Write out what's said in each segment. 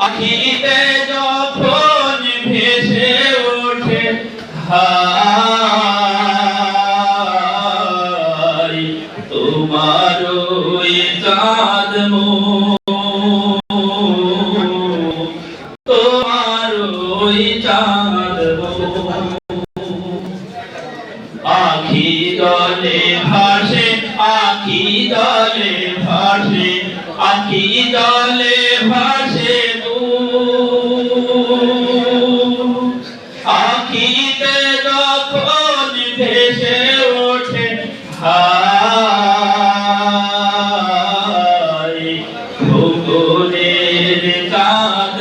আখিতে যখন ভেসে ওঠে হাই, তোমার ওই চাঁদ তোমার ওই চাঁদ আখি জলে ভাসে, আখি জলে ভাসে, আখি জলে ভাসে। চাঁদ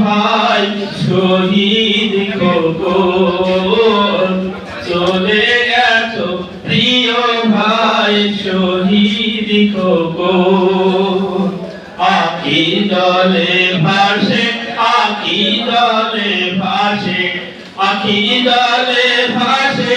ভাই শহীদ খোকন চলে গেছ প্রিয় ভাই শহীদ খোকন আকি দলে ভাসে, আকি দলে ভাসে, আকি জলে ভাসে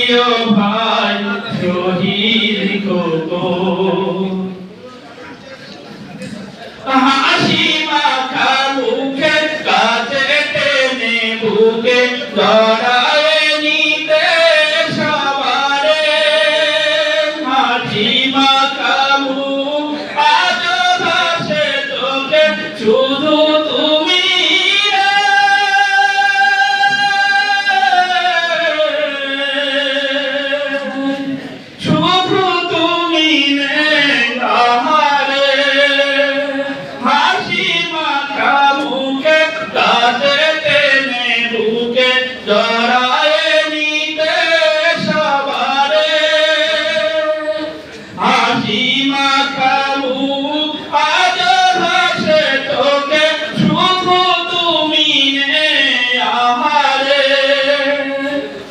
প্রিয় ভাই শহীদ খোকন হাসি মাখা মুখে? কাছে টেনে বুকে জড়ায়ে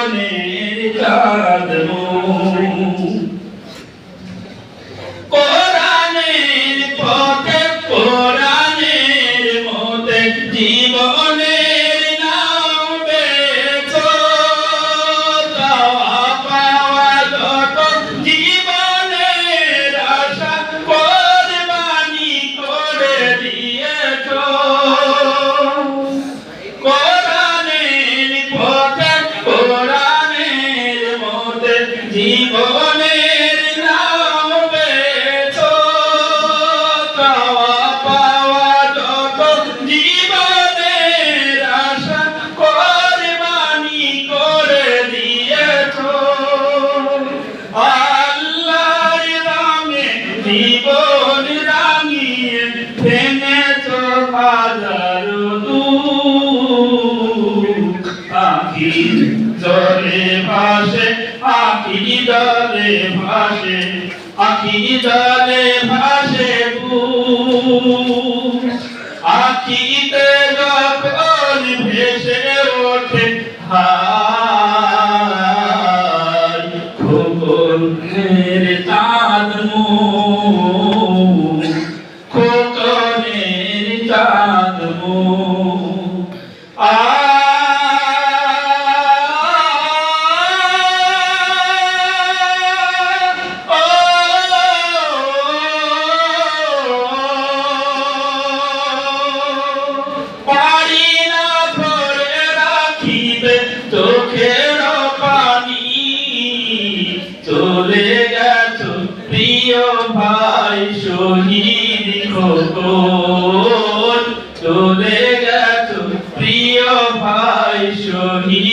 খোকনের চাঁদ কোরআনের পথে, কোরআনের মতে জীবনের নাম বেছো পাওয়া যত জীবনের আশা কোরবানি করে দিয়েছ। পাখি জলে ভাসে, পাখি জলে ভাসে, পাখি জলে ভাসে আখিতে যখন ভেসে ওঠে হাই খোকন মেরে চাঁদ মো খোকনের চাঁদ মো খোকন চলে